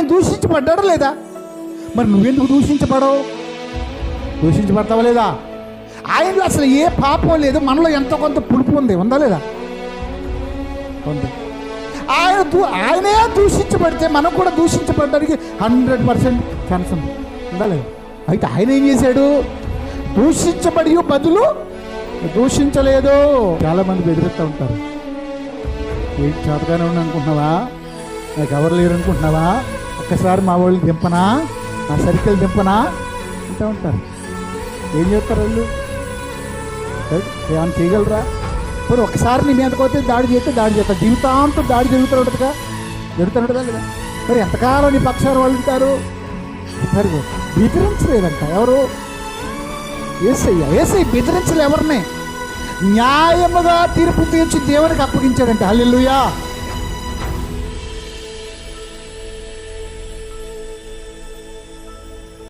ఆయన దూషించబడ్డాడా లేదా? మరి నువ్వెందుకు దూషించబడవు? దూషించబడతావా లేదా? ఆయనలో అసలు ఏ పాపం లేదు మనలో ఎంతో కొంత పులుపు ఉంది ఉందా లేదా? ఉంది. ఆయన దూ ఆయనే దూషించబడితే మనం కూడా దూషించబడడానికి హండ్రెడ్ పర్సెంట్ ఛాన్స్ ఉంది ఉందా లేదా? అయితే ఆయన ఏం చేశాడు? దూషించబడి బదులు దూషించలేదు. చాలామంది బెదిరిస్తూ ఉంటారు. ఏంటి చేతగానే ఉన్నా అనుకుంటున్నావా నాకు ఎవరు లేరు అనుకుంటున్నావా ఒక్కసారి మా వాళ్ళు దింపనా? నా సర్కిల్ దింపనా? అంటూ ఉంటారు. ఏం చేస్తారు వాళ్ళు? ఏమైనా చేయగలరా? పోనీ ఒకసారి నీ మీదకి పోతే దాడి చేస్తే దాడి చేస్తారు. జీవితాంతం దాడి జరుగుతూ ఉంటుందిగా. జరుగుతూ ఉంటుందా లేదా? మరి ఎంతకాలం నీ పక్షాన వాళ్ళు ఉంటారు? మరి బెదిరించలేదంట. ఎవరు? ఏసయ్య. ఏసై బెదిరించలే ఎవరిని? న్యాయముగా తీర్పు తీర్చి దేవునికి అప్పగించాడంట. హల్లెలూయా.